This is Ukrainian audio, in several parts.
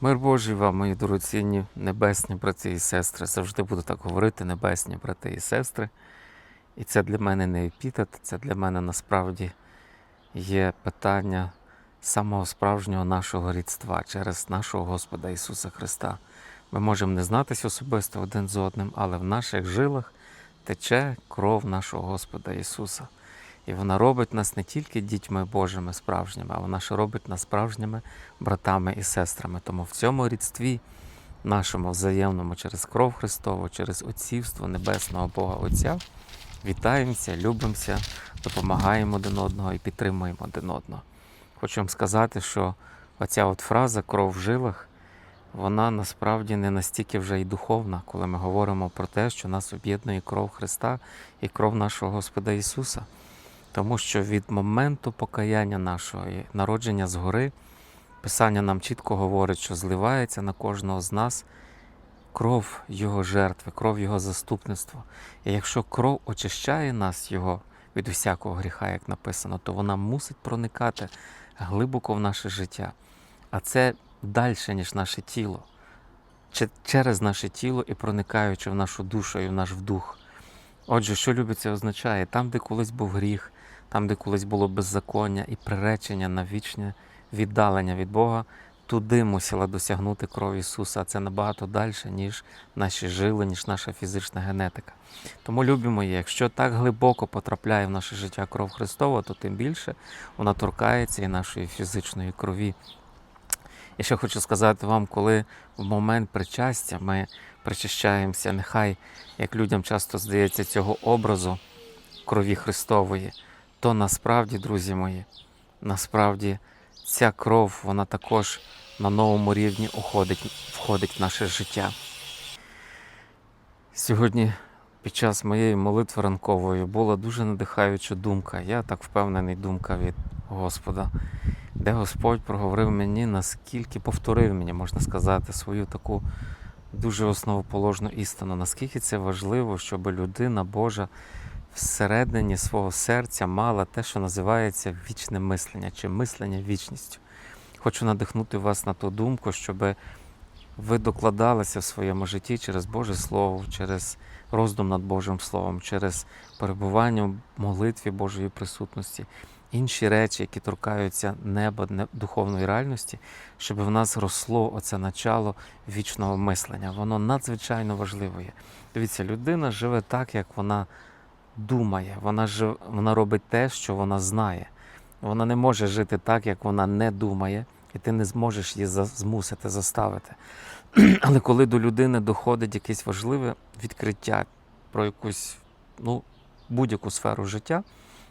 Мир Божий вам, мої дорогоцінні небесні брати і сестри. Завжди буду так говорити, небесні брати і сестри. І це для мене не епітет, це для мене насправді є питання самого справжнього нашого рідства через нашого Господа Ісуса Христа. Ми можемо не знатись особисто один з одним, але в наших жилах тече кров нашого Господа Ісуса. І вона робить нас не тільки дітьми Божими справжніми, а вона ще робить нас справжніми братами і сестрами. Тому в цьому рідстві нашому взаємному через кров Христову, через отцівство Небесного Бога Отця вітаємося, любимося, допомагаємо один одного і підтримуємо один одного. Хочу вам сказати, що оця от фраза кров в жилах, вона насправді не настільки вже й духовна, коли ми говоримо про те, що нас об'єднує кров Христа і кров нашого Господа Ісуса. Тому що від моменту покаяння нашого і народження згори, Писання нам чітко говорить, що зливається на кожного з нас кров Його жертви, кров Його заступництва. І якщо кров очищає нас Його від усякого гріха, як написано, то вона мусить проникати глибоко в наше життя. А це далі, ніж наше тіло, через наше тіло і проникаючи в нашу душу і в наш дух. Отже, що любить це означає? Там, де колись був гріх, там, де колись було беззаконня і приречення на вічне віддалення від Бога, туди мусила досягнути кров Ісуса. А це набагато далі, ніж наші жили, ніж наша фізична генетика. Тому любимо її, якщо так глибоко потрапляє в наше життя кров Христова, то тим більше вона торкається і нашої фізичної крові. І ще хочу сказати вам, коли в момент причастя ми причащаємося, нехай, як людям часто здається, цього образу крові Христової, то насправді, друзі мої, насправді ця кров, вона також на новому рівні уходить, входить в наше життя. Сьогодні під час моєї молитви ранкової була дуже надихаюча думка. Я так впевнений, думка від Господа, де Господь проговорив мені, наскільки повторив мені, можна сказати, свою таку дуже основоположну істину, наскільки це важливо, щоб людина Божа всередині свого серця мала те, що називається вічне мислення чи мислення вічністю. Хочу надихнути вас на ту думку, щоб ви докладалися в своєму житті через Боже Слово, через роздум над Божим Словом, через перебування в молитві Божої присутності, інші речі, які торкаються неба, духовної реальності, щоб в нас росло оце начало вічного мислення. Воно надзвичайно важливо є. Дивіться, людина живе так, як вона думає, вона, жив, вона робить те, що вона знає. Вона не може жити так, як вона не думає, і ти не зможеш її змусити заставити. Але коли до людини доходить якесь важливе відкриття про якусь ну, будь-яку сферу життя,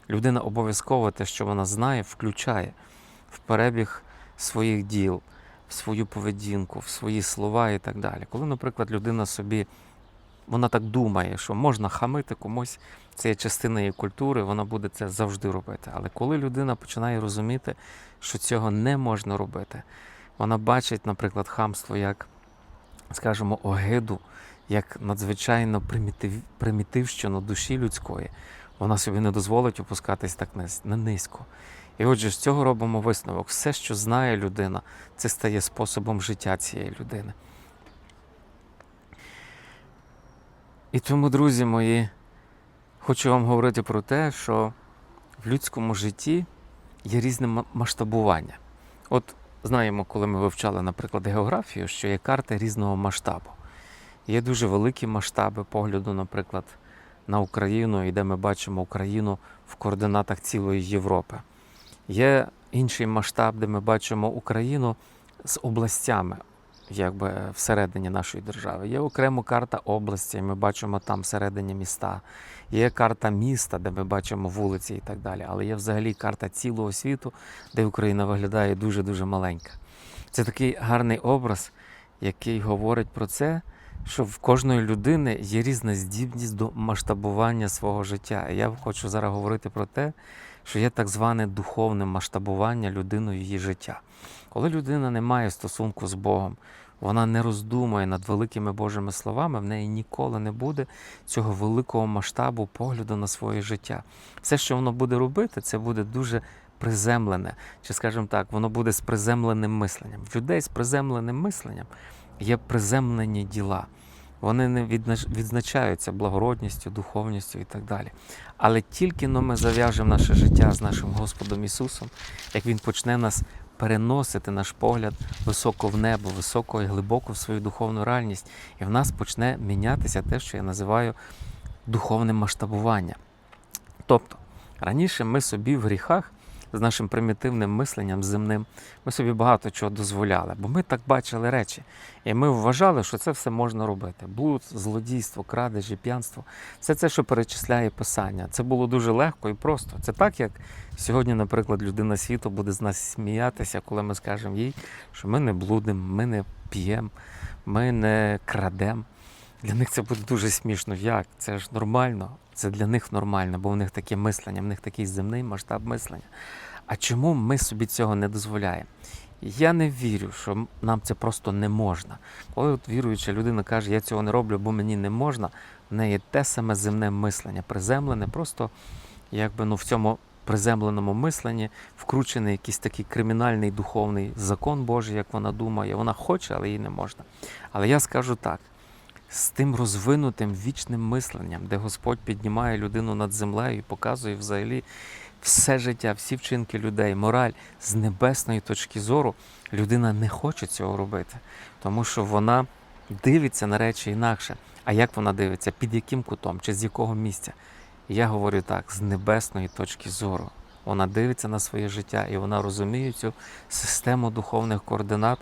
людина обов'язково те, що вона знає, включає в перебіг своїх діл, в свою поведінку, в свої слова і так далі. Коли, наприклад, людина собі вона так думає, що можна хамити комусь, це є частина її культури, вона буде це завжди робити. Але коли людина починає розуміти, що цього не можна робити, вона бачить, наприклад, хамство як, скажімо, огиду, як надзвичайно примітив, примітивщину душі людської, вона собі не дозволить опускатись так на низько. І отже, з цього робимо висновок. Все, що знає людина, це стає способом життя цієї людини. І тому, друзі мої, хочу вам говорити про те, що в людському житті є різне масштабування. От знаємо, коли ми вивчали, наприклад, географію, що є карти різного масштабу. Є дуже великі масштаби погляду, наприклад, на Україну, і де ми бачимо Україну в координатах цілої Європи. Є інший масштаб, де ми бачимо Україну з областями, якби всередині нашої держави. Є окремо карта області, ми бачимо там всередині міста. Є карта міста, де ми бачимо вулиці і так далі. Але є взагалі карта цілого світу, де Україна виглядає дуже-дуже маленька. Це такий гарний образ, який говорить про це, що в кожної людини є різна здібність до масштабування свого життя. І я хочу зараз говорити про те, що є так зване духовне масштабування людиною її життя. Коли людина не має стосунку з Богом, вона не роздумує над великими Божими словами, в неї ніколи не буде цього великого масштабу погляду на своє життя. Все, що воно буде робити, це буде дуже приземлене, чи скажімо так, воно буде з приземленим мисленням. В людей з приземленим мисленням є приземлені діла. Вони не відзначаються благородністю, духовністю і так далі. Але тільки но ми зав'яжемо наше життя з нашим Господом Ісусом, як Він почне нас переносити наш погляд високо в небо, високо і глибоко в свою духовну реальність, і в нас почне мінятися те, що я називаю духовним масштабуванням. Тобто, раніше ми собі в гріхах з нашим примітивним мисленням земним, ми собі багато чого дозволяли, бо ми так бачили речі. І ми вважали, що це все можна робити. Блуд, злодійство, крадежі, п'янство все це, що перечисляє писання. Це було дуже легко і просто. Це так, як сьогодні, наприклад, людина світу буде з нас сміятися, коли ми скажемо їй, що ми не блудимо, ми не п'ємо, ми не крадемо. Для них це буде дуже смішно. Як? Це ж нормально. Це для них нормально, бо в них таке мислення, в них такий земний масштаб мислення. А чому ми собі цього не дозволяємо? Я не вірю, що нам це просто не можна. Коли от віруюча людина каже, я цього не роблю, бо мені не можна, в неї те саме земне мислення, приземлене, просто якби ну в цьому приземленому мисленні вкручений якийсь такий кримінальний духовний закон Божий, як вона думає. Вона хоче, але їй не можна. Але я скажу так: з тим розвинутим вічним мисленням, де Господь піднімає людину над землею і показує взагалі все життя, всі вчинки людей, мораль з небесної точки зору, людина не хоче цього робити, тому що вона дивиться на речі інакше. А як вона дивиться? Під яким кутом чи з якого місця? Я говорю так, з небесної точки зору. Вона дивиться на своє життя і вона розуміє цю систему духовних координат.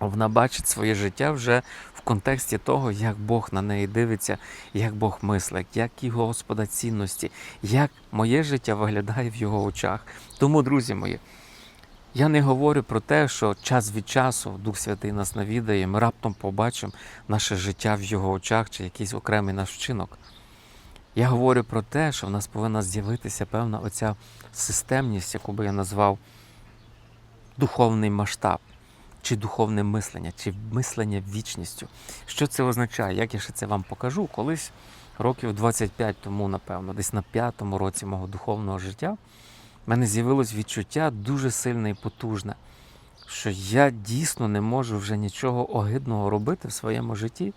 Вона бачить своє життя вже в контексті того, як Бог на неї дивиться, як Бог мислить, як його Господа цінності, як моє життя виглядає в його очах. Тому, друзі мої, я не говорю про те, що час від часу Дух Святий нас навідає, ми раптом побачимо наше життя в його очах чи якийсь окремий наш вчинок. Я говорю про те, що в нас повинна з'явитися певна оця системність, яку би я назвав духовний масштаб, чи духовне мислення, чи мислення вічністю. Що це означає? Як я ще це вам покажу? Колись років 25 тому, напевно, десь на п'ятому році мого духовного життя, в мене з'явилось відчуття дуже сильне і потужне, що я дійсно не можу вже нічого огидного робити в своєму житті.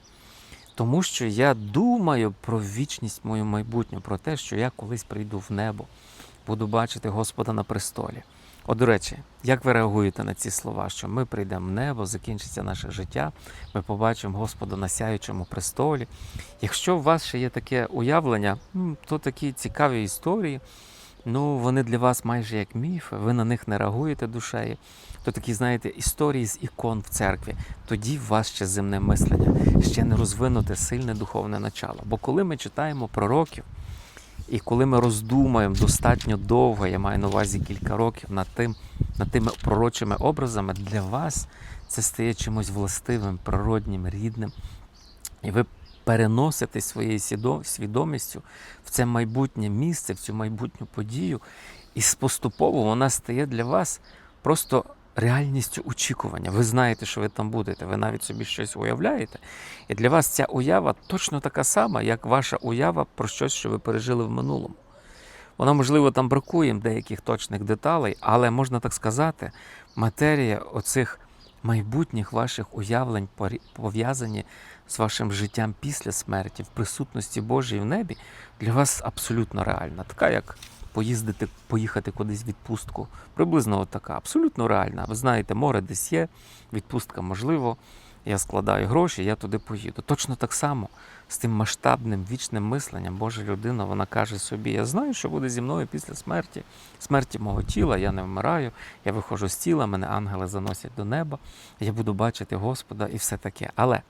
Тому що я думаю про вічність мою майбутню, про те, що я колись прийду в небо, буду бачити Господа на престолі. От, до речі, як ви реагуєте на ці слова, що ми прийдемо в небо, закінчиться наше життя, ми побачимо Господа на сяючому престолі. Якщо у вас ще є таке уявлення, то такі цікаві історії, ну вони для вас майже як міфи, ви на них не реагуєте душею. То такі, знаєте, історії з ікон в церкві, тоді в вас ще земне мислення, ще не розвинуте сильне духовне начало. Бо коли ми читаємо пророків, і коли ми роздумаємо достатньо довго, я маю на увазі кілька років над тим, над тими пророчими образами, для вас це стає чимось властивим, природнім, рідним. І ви переносите своєю свідомістю в це майбутнє місце, в цю майбутню подію, і поступово вона стає для вас просто реальністю очікування. Ви знаєте, що ви там будете, ви навіть собі щось уявляєте. І для вас ця уява точно така сама, як ваша уява про щось, що ви пережили в минулому. Вона, можливо, там бракує деяких точних деталей, але можна так сказати, матерія оцих майбутніх ваших уявлень пов'язані з вашим життям після смерті, в присутності Божій в небі, для вас абсолютно реальна. Така, як поїздити, поїхати кудись в відпустку. Приблизно от така, абсолютно реальна. Ви знаєте, море десь є, відпустка можливо. Я складаю гроші, я туди поїду. Точно так само з тим масштабним вічним мисленням Божа людина вона каже собі: Я знаю, що буде зі мною після смерті, смерті мого тіла, я не вмираю, я виходжу з тіла, мене ангели заносять до неба, я буду бачити Господа і все таке. Але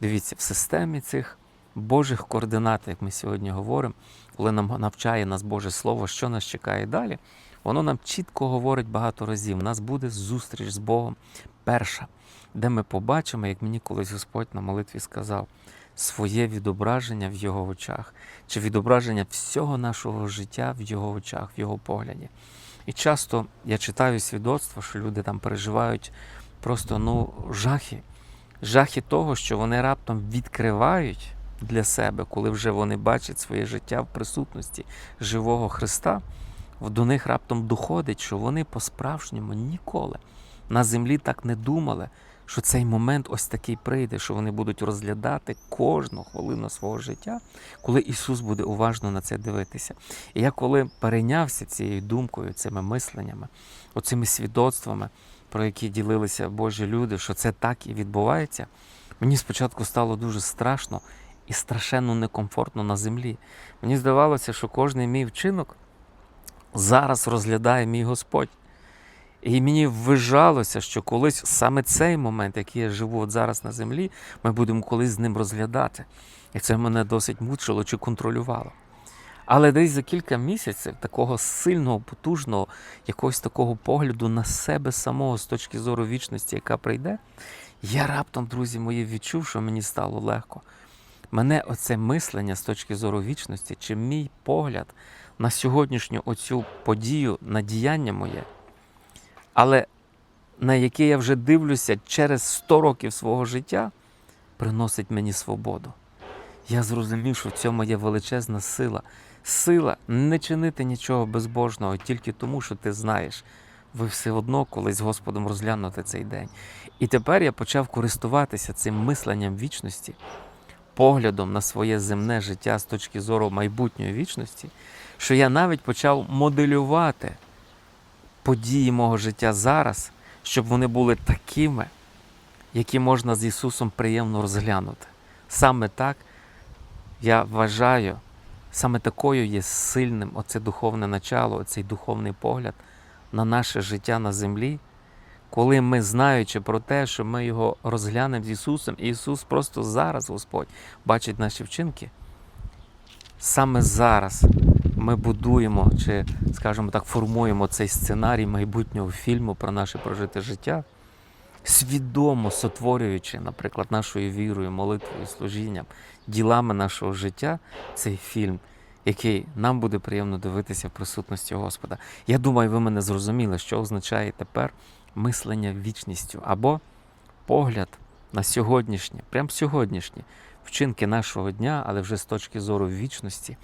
дивіться, в системі цих Божих координат, як ми сьогодні говоримо, коли нам навчає нас Боже Слово, що нас чекає далі, воно нам чітко говорить багато разів. У нас буде зустріч з Богом перша, де ми побачимо, як мені колись Господь на молитві сказав, своє відображення в його очах, чи відображення всього нашого життя в його очах, в його погляді. І часто я читаю свідоцтво, що люди там переживають просто ну, жахи, жахи того, що вони раптом відкривають для себе, коли вже вони бачать своє життя в присутності живого Христа. до них раптом доходить, що вони по-справжньому ніколи на землі так не думали, що цей момент ось такий прийде, що вони будуть розглядати кожну хвилину свого життя, коли Ісус буде уважно на це дивитися. І я коли перейнявся цією думкою, цими мисленнями, оцими свідоцтвами, про які ділилися Божі люди, що це так і відбувається, мені спочатку стало дуже страшно і страшенно некомфортно на землі. Мені здавалося, що кожний мій вчинок зараз розглядає мій Господь. І мені ввижалося, що колись саме цей момент, який я живу от зараз на землі, ми будемо колись з ним розглядати. І це мене досить мучило чи контролювало. Але десь за кілька місяців такого сильного, потужного, якогось такого погляду на себе самого з точки зору вічності, яка прийде, я раптом, друзі мої, відчув, що мені стало легко. Мене оце мислення з точки зору вічності, чи мій погляд на сьогоднішню оцю подію, на діяння моє, але на яке я вже дивлюся через 100 років свого життя, приносить мені свободу. Я зрозумів, що в цьому є величезна сила. Сила не чинити нічого безбожного тільки тому, що ти знаєш, ви все одно колись з Господом розглянути цей день. І тепер я почав користуватися цим мисленням вічності, поглядом на своє земне життя з точки зору майбутньої вічності, що я навіть почав моделювати події мого життя зараз, щоб вони були такими, які можна з Ісусом приємно розглянути. Саме так я вважаю, саме такою є сильним оце духовне начало, оцей духовний погляд на наше життя на землі, коли ми, знаючи про те, що ми його розглянемо з Ісусом, і Ісус просто зараз, Господь, бачить наші вчинки. Саме зараз ми будуємо чи, скажімо так, формуємо цей сценарій майбутнього фільму про наше прожите життя, свідомо сотворюючи, наприклад, нашою вірою, молитвою, служінням, ділами нашого життя, цей фільм, який нам буде приємно дивитися в присутності Господа. Я думаю, ви мене зрозуміли, що означає тепер мислення вічністю або погляд на сьогоднішнє, прям сьогоднішнє вчинки нашого дня, але вже з точки зору вічності,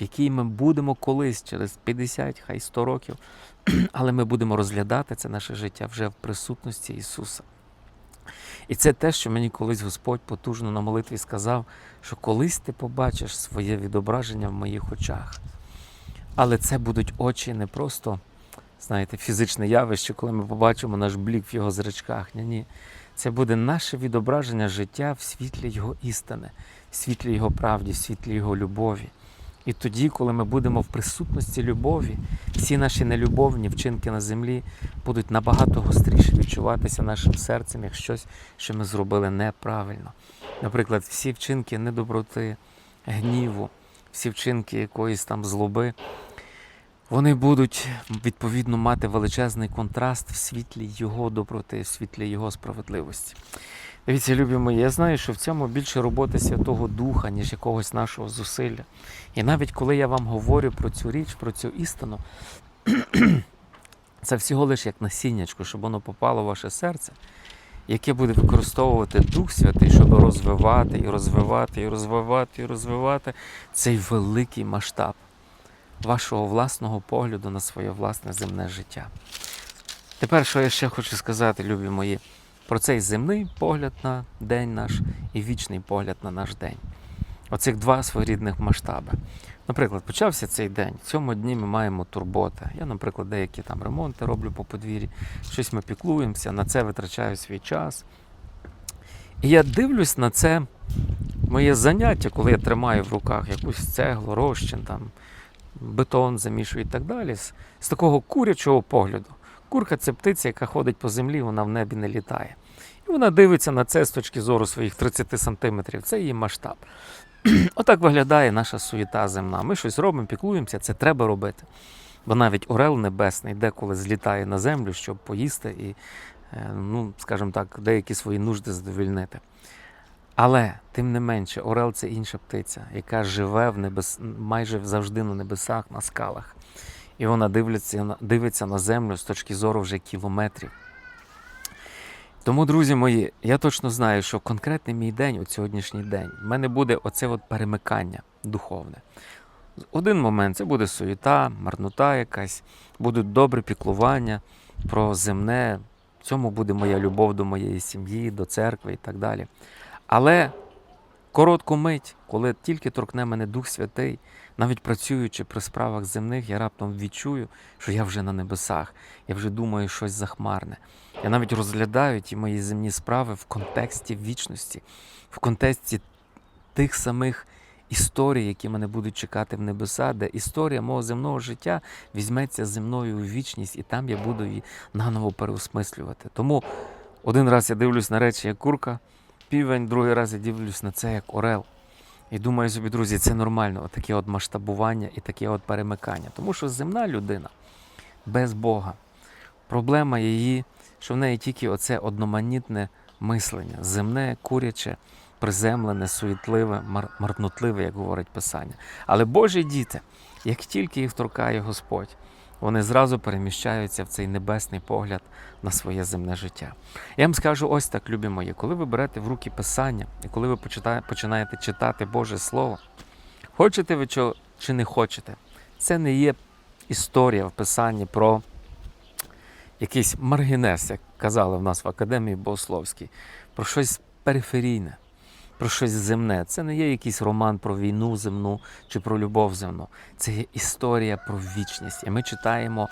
в якій ми будемо колись через 50, хай 100 років, але ми будемо розглядати це наше життя вже в присутності Ісуса. І це те, що мені колись Господь потужно на молитві сказав, що колись ти побачиш своє відображення в моїх очах. Але це будуть очі не просто, знаєте, фізичне явище, коли ми побачимо наш блік в його зрачках. Ні, ні. Це буде наше відображення життя в світлі Його істини, в світлі Його правді, в світлі Його любові. І тоді, коли ми будемо в присутності любові, всі наші нелюбовні вчинки на землі будуть набагато гостріше відчуватися нашим серцем як щось, що ми зробили неправильно. Наприклад, всі вчинки недоброти, гніву, всі вчинки якоїсь там злоби, вони будуть відповідно мати величезний контраст в світлі Його доброти, в світлі Його справедливості. Дивіться, любі мої, я знаю, що в цьому більше роботи Святого Духа, ніж якогось нашого зусилля. І навіть коли я вам говорю про цю річ, про цю істину, це всього лише як насіннячко, щоб воно попало в ваше серце, яке буде використовувати Дух Святий, щоб розвивати і розвивати, і розвивати, і розвивати цей великий масштаб вашого власного погляду на своє власне земне життя. Тепер, що я ще хочу сказати, любі мої, про цей земний погляд на день наш і вічний погляд на наш день. Оцих два своєрідних масштаби. Наприклад, почався цей день. В цьому дні ми маємо турботи. Я, наприклад, деякі там ремонти роблю по подвір'ї, щось ми піклуємося, на це витрачаю свій час. І я дивлюсь на це моє заняття, коли я тримаю в руках якусь цеглу, розчин, там, бетон замішую і так далі, з, з такого курячого погляду. Курка це птиця, яка ходить по землі, вона в небі не літає. І вона дивиться на це з точки зору своїх 30 сантиметрів. Це її масштаб. Отак виглядає наша суєта земна. Ми щось робимо, піклуємося, це треба робити. Бо навіть Орел Небесний деколи злітає на землю, щоб поїсти і, е, ну, скажімо так, деякі свої нужди задовільнити. Але, тим не менше, Орел це інша птиця, яка живе в небес... майже завжди на небесах, на скалах. І вона дивиться, дивиться на землю з точки зору вже кілометрів. Тому, друзі мої, я точно знаю, що конкретний мій день, от сьогоднішній день, в мене буде оце от перемикання духовне. Один момент це буде суєта, марнота якась, будуть добре піклування про земне. В цьому буде моя любов до моєї сім'ї, до церкви і так далі. Але коротку мить, коли тільки торкне мене Дух Святий, навіть працюючи при справах земних, я раптом відчую, що я вже на небесах, я вже думаю щось захмарне. Я навіть розглядаю ті мої земні справи в контексті вічності, в контексті тих самих історій, які мене будуть чекати в небеса, де історія мого земного життя візьметься зі мною у вічність, і там я буду її наново переосмислювати. Тому один раз я дивлюсь на речі як курка, півень, другий раз я дивлюсь на це як орел. І думаю собі, друзі, це нормально, отаке от масштабування і таке от перемикання. Тому що земна людина без Бога. Проблема її, що в неї тільки оце одноманітне мислення, земне, куряче, приземлене, суетливе, мар- марнотливе, як говорить Писання. Але Божі діти, як тільки їх торкає Господь, вони зразу переміщаються в цей небесний погляд на своє земне життя. Я вам скажу ось так, любі мої, коли ви берете в руки Писання, і коли ви починаєте читати Боже Слово, хочете ви чого чи не хочете, це не є історія в Писанні про якийсь маргінес, як казали в нас в Академії Богословській, про щось периферійне, про щось земне. Це не є якийсь роман про війну земну чи про любов земну. Це є історія про вічність. І ми читаємо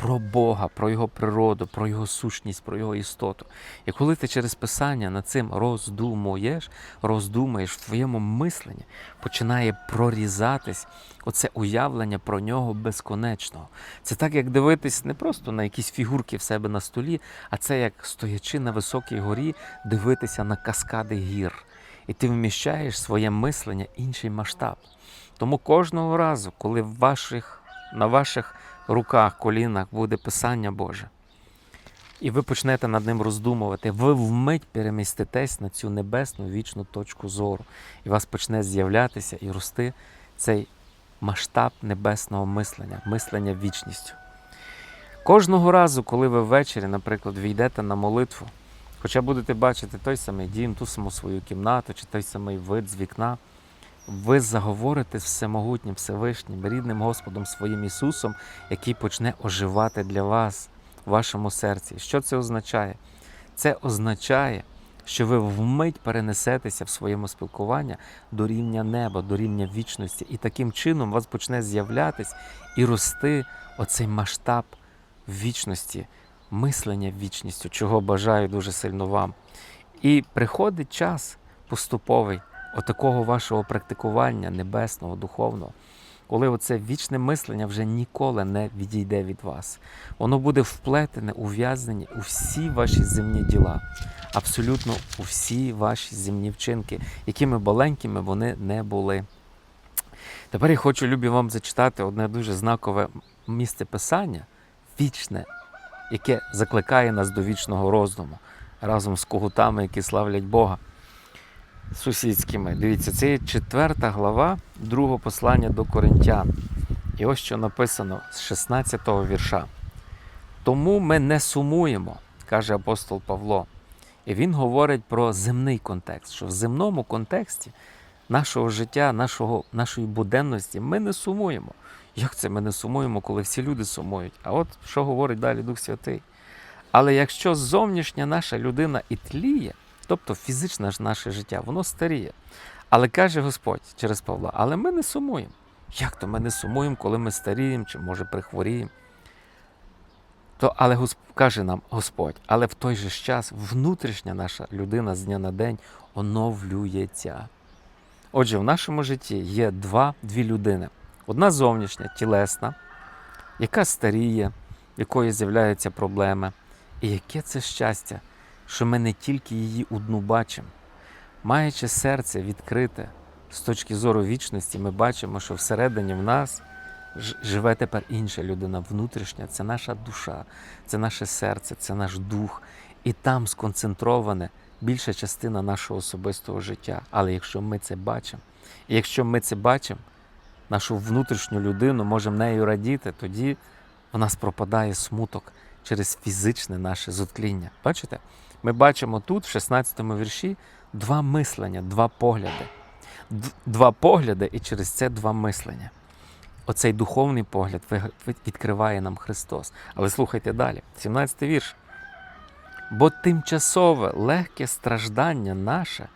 про Бога, про Його природу, про Його сущність, про Його істоту. І коли ти через Писання над цим роздумуєш, роздумаєш в твоєму мисленні, починає прорізатись оце уявлення про нього безконечного. Це так, як дивитись не просто на якісь фігурки в себе на столі, а це як стоячи на високій горі, дивитися на каскади гір. І ти вміщаєш своє мислення інший масштаб. Тому кожного разу, коли в ваших, на ваших руках, колінах буде Писання Боже, і ви почнете над ним роздумувати, ви вмить переміститесь на цю небесну вічну точку зору, і у вас почне з'являтися і рости цей масштаб небесного мислення, мислення вічністю. Кожного разу, коли ви ввечері, наприклад, війдете на молитву, хоча будете бачити той самий дім, ту саму свою кімнату чи той самий вид з вікна, ви заговорите з всемогутнім Всевишнім, рідним Господом своїм Ісусом, який почне оживати для вас в вашому серці. Що це означає? Це означає, що ви вмить перенесетеся в своєму спілкуванні до рівня неба, до рівня вічності, і таким чином у вас почне з'являтись і рости оцей масштаб вічності, мислення вічністю, чого бажаю дуже сильно вам. І приходить час поступовий отакого вашого практикування небесного, духовного, коли оце вічне мислення вже ніколи не відійде від вас. Воно буде вплетене, ув'язнене у всі ваші земні діла, абсолютно у всі ваші земні вчинки, якими маленькими вони не були. Тепер я хочу любі вам зачитати одне дуже знакове місце писання, вічне, яке закликає нас до вічного роздуму разом з когутами, які славлять Бога сусідськими. Дивіться, це є четверта глава другого послання до Коринтян. І ось що написано з 16-го вірша. Тому ми не сумуємо, каже апостол Павло. І він говорить про земний контекст, що в земному контексті нашого життя, нашого, нашої буденності ми не сумуємо. Як це ми не сумуємо, коли всі люди сумують? А от що говорить далі Дух Святий? Але якщо зовнішня наша людина і тліє, тобто фізичне ж наше життя, воно старіє. Але каже Господь через Павла, але ми не сумуємо. Як то ми не сумуємо, коли ми старіємо, чи може прихворіємо? То, але Гос- каже нам Господь, але в той же час внутрішня наша людина з дня на день оновлюється. Отже, в нашому житті є два, дві людини. Одна зовнішня, тілесна, яка старіє, в якої з'являються проблеми. І яке це щастя, що ми не тільки її одну бачимо. Маючи серце відкрите з точки зору вічності, ми бачимо, що всередині в нас живе тепер інша людина, внутрішня, це наша душа, це наше серце, це наш дух. І там сконцентрована більша частина нашого особистого життя. Але якщо ми це бачимо, і якщо ми це бачимо, нашу внутрішню людину, можемо нею радіти, тоді в нас пропадає смуток через фізичне наше зутління. Бачите? Ми бачимо тут, в 16 вірші, два мислення, два погляди. Два погляди і через це два мислення. оцей духовний погляд відкриває нам Христос. Але слухайте далі, 17 й вірш. Бо тимчасове легке страждання наше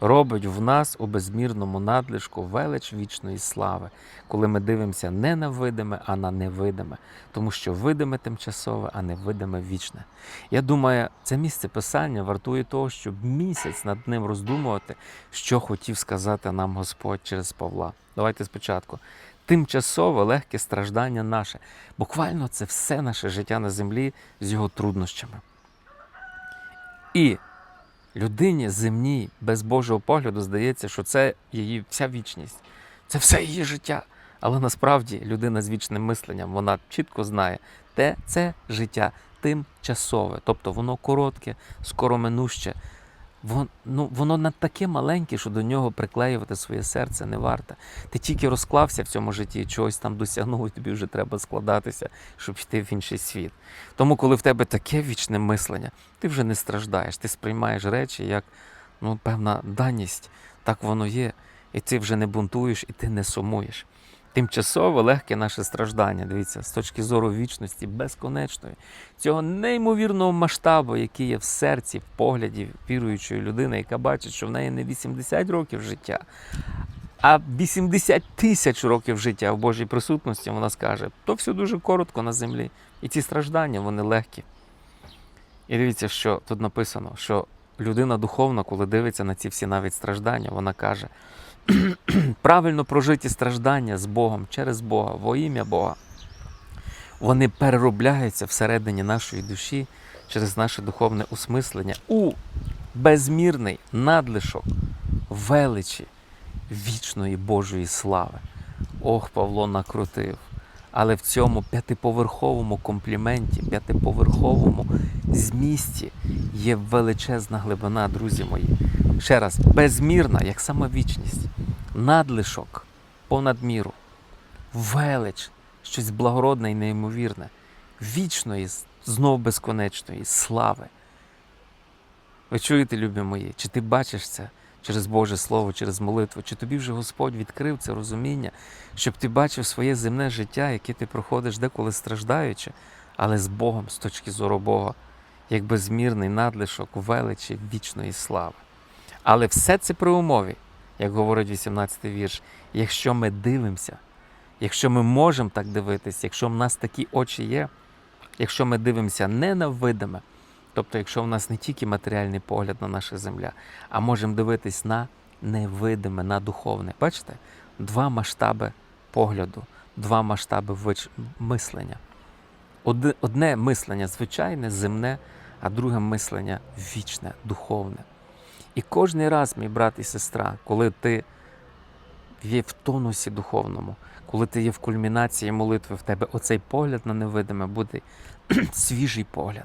робить в нас у безмірному надлишку велич вічної слави, коли ми дивимося не на видиме, а на невидиме, тому що видиме тимчасове, а невидиме вічне. Я думаю, це місце писання вартує того, щоб місяць над ним роздумувати, що хотів сказати нам Господь через Павла. Давайте спочатку. Тимчасове легке страждання наше. Буквально це все наше життя на землі з його труднощами. І людині земній без Божого погляду здається, що це її вся вічність, це все її життя. Але насправді людина з вічним мисленням вона чітко знає, те це життя тимчасове, тобто воно коротке, скороминуще. Ну, воно не таке маленьке, що до нього приклеювати своє серце не варто. Ти тільки розклався в цьому житті, чогось там досягнув, і тобі вже треба складатися, щоб йти в інший світ. Тому, коли в тебе таке вічне мислення, ти вже не страждаєш, ти сприймаєш речі як ну, певна даність, так воно є, і ти вже не бунтуєш, і ти не сумуєш. Тимчасово легке наше страждання, дивіться, з точки зору вічності безконечної, цього неймовірного масштабу, який є в серці, в погляді віруючої людини, яка бачить, що в неї не 80 років життя, а 80 тисяч років життя в Божій присутності, вона скаже, то все дуже коротко на землі. І ці страждання, вони легкі. І дивіться, що тут написано, що людина духовна, коли дивиться на ці всі навіть страждання, вона каже: правильно прожиті страждання з Богом, через Бога, во ім'я Бога. Вони переробляються всередині нашої душі через наше духовне осмислення у безмірний надлишок величі вічної Божої слави. Ох, Павло накрутив. Але в цьому п'ятиповерховому компліменті, п'ятиповерховому змісті є величезна глибина, друзі мої. Ще раз, безмірна, як сама вічність, надлишок понад міру, велич, щось благородне і неймовірне, вічної, знов безконечної слави. Ви чуєте, любі мої, чи ти бачиш це через Боже Слово, через молитву, чи тобі вже Господь відкрив це розуміння, щоб ти бачив своє земне життя, яке ти проходиш деколи страждаючи, але з Богом, з точки зору Бога, як безмірний надлишок величі вічної слави. Але все це при умові, як говорить 18-й вірш, якщо ми дивимося, якщо ми можемо так дивитися, якщо в нас такі очі є, якщо ми дивимося не на видиме, тобто якщо в нас не тільки матеріальний погляд на наша земля, а можемо дивитись на невидиме, на духовне. Бачите? Два масштаби погляду, два масштаби вич- мислення. Одне мислення звичайне, земне, а друге мислення вічне, духовне. І кожний раз, мій брат і сестра, коли ти є в тонусі духовному, коли ти є в кульмінації молитви, в тебе оцей погляд на невидиме буде свіжий погляд.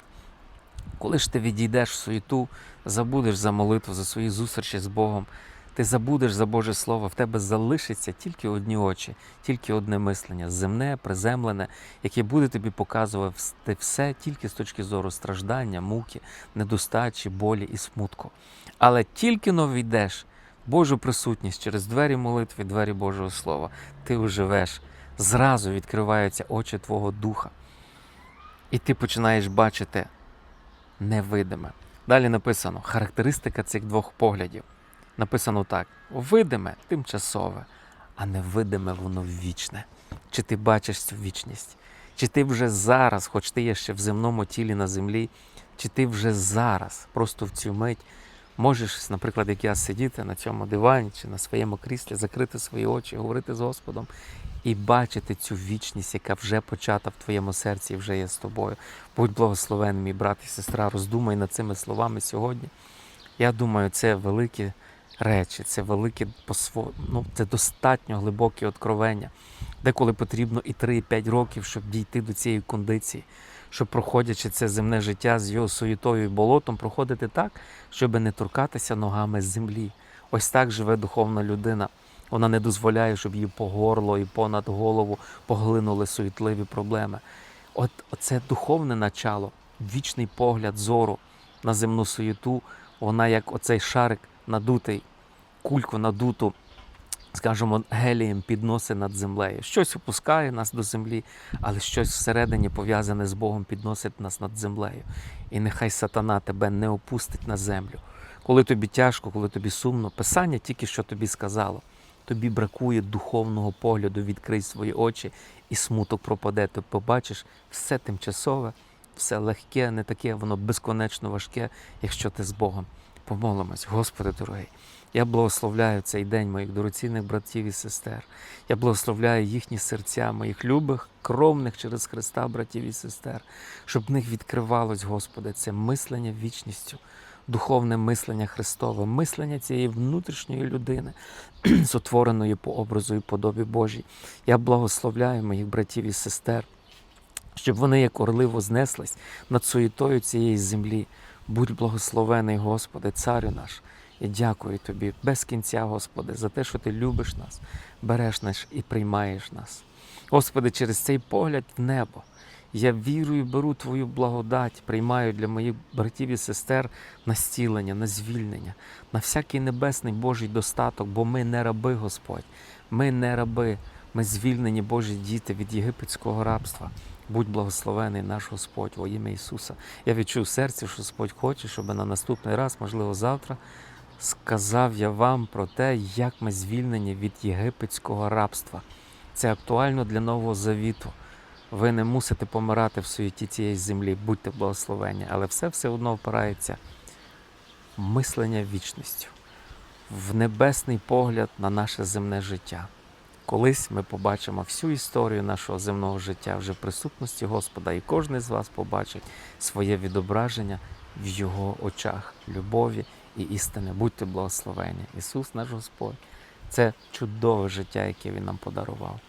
Коли ж ти відійдеш в суєту, забудеш за молитву, за свої зустрічі з Богом, ти забудеш за Боже Слово, в тебе залишиться тільки одні очі, тільки одне мислення, земне, приземлене, яке буде тобі показувати все тільки з точки зору страждання, муки, недостачі, болі і смутку. Але тільки но війдеш Божу присутність через двері молитви, двері Божого Слова, ти оживеш, зразу відкриваються очі Твого духа. І ти починаєш бачити невидиме. Далі написано характеристика цих двох поглядів. Написано так: видиме тимчасове, а невидиме воно вічне. Чи ти бачиш цю вічність? Чи ти вже зараз, хоч ти є ще в земному тілі на землі, чи ти вже зараз, просто в цю мить, можеш, наприклад, як я сидіти на цьому дивані чи на своєму кріслі, закрити свої очі, говорити з Господом і бачити цю вічність, яка вже почата в твоєму серці і вже є з тобою. Будь благословений, мій брат і сестра, роздумай над цими словами сьогодні. Я думаю, це великі речі, це велике ну, це достатньо глибоке откровення, деколи потрібно і 3-5 років, щоб дійти до цієї кондиції, щоб проходячи це земне життя з його суєтою і болотом, проходити так, щоб не торкатися ногами з землі. Ось так живе духовна людина. Вона не дозволяє, щоб її по горло і понад голову поглинули суетливі проблеми. От це духовне начало, вічний погляд зору на земну суєту, вона як оцей шарик надутий, кульку надуту скажімо, гелієм підносить над землею. Щось опускає нас до землі, але щось всередині пов'язане з Богом підносить нас над землею. І нехай сатана тебе не опустить на землю. Коли тобі тяжко, коли тобі сумно, Писання тільки що тобі сказало. Тобі бракує духовного погляду, відкрий свої очі, і смуток пропаде. Ти побачиш все тимчасове, все легке, не таке, воно безконечно важке, якщо ти з Богом. Помолимось, Господи дорогий. Я благословляю цей день моїх дорогоцінних братів і сестер. Я благословляю їхні серця, моїх любих, кровних через Христа, братів і сестер, щоб в них відкривалось, Господи, це мислення вічністю, духовне мислення Христове, мислення цієї внутрішньої людини, сотвореної по образу і подобі Божій. Я благословляю моїх братів і сестер, щоб вони, як орли, вознеслись над суєтою цієї землі. Будь благословений, Господи, Царю наш. І дякую Тобі без кінця, Господи, за те, що Ти любиш нас, береш нас і приймаєш нас. Господи, через цей погляд в небо. Я вірую, беру Твою благодать, приймаю для моїх братів і сестер на стілення, на звільнення, на всякий небесний Божий достаток, бо ми не раби, Господь. Ми не раби, ми звільнені Божі діти від єгипетського рабства. Будь благословений наш Господь во ім'я Ісуса. Я відчув серці, що Господь хоче, щоб на наступний раз, можливо, завтра, сказав я вам про те, як ми звільнені від єгипетського рабства. Це актуально для Нового Завіту. Ви не мусите помирати в суєті цієї землі, будьте благословені, але все все одно впирається в мислення вічністю, в небесний погляд на наше земне життя. Колись ми побачимо всю історію нашого земного життя вже в присутності Господа, і кожен з вас побачить своє відображення в Його очах, любові і істини. Будьте благословені. Ісус наш Господь. Це чудове життя, яке Він нам подарував.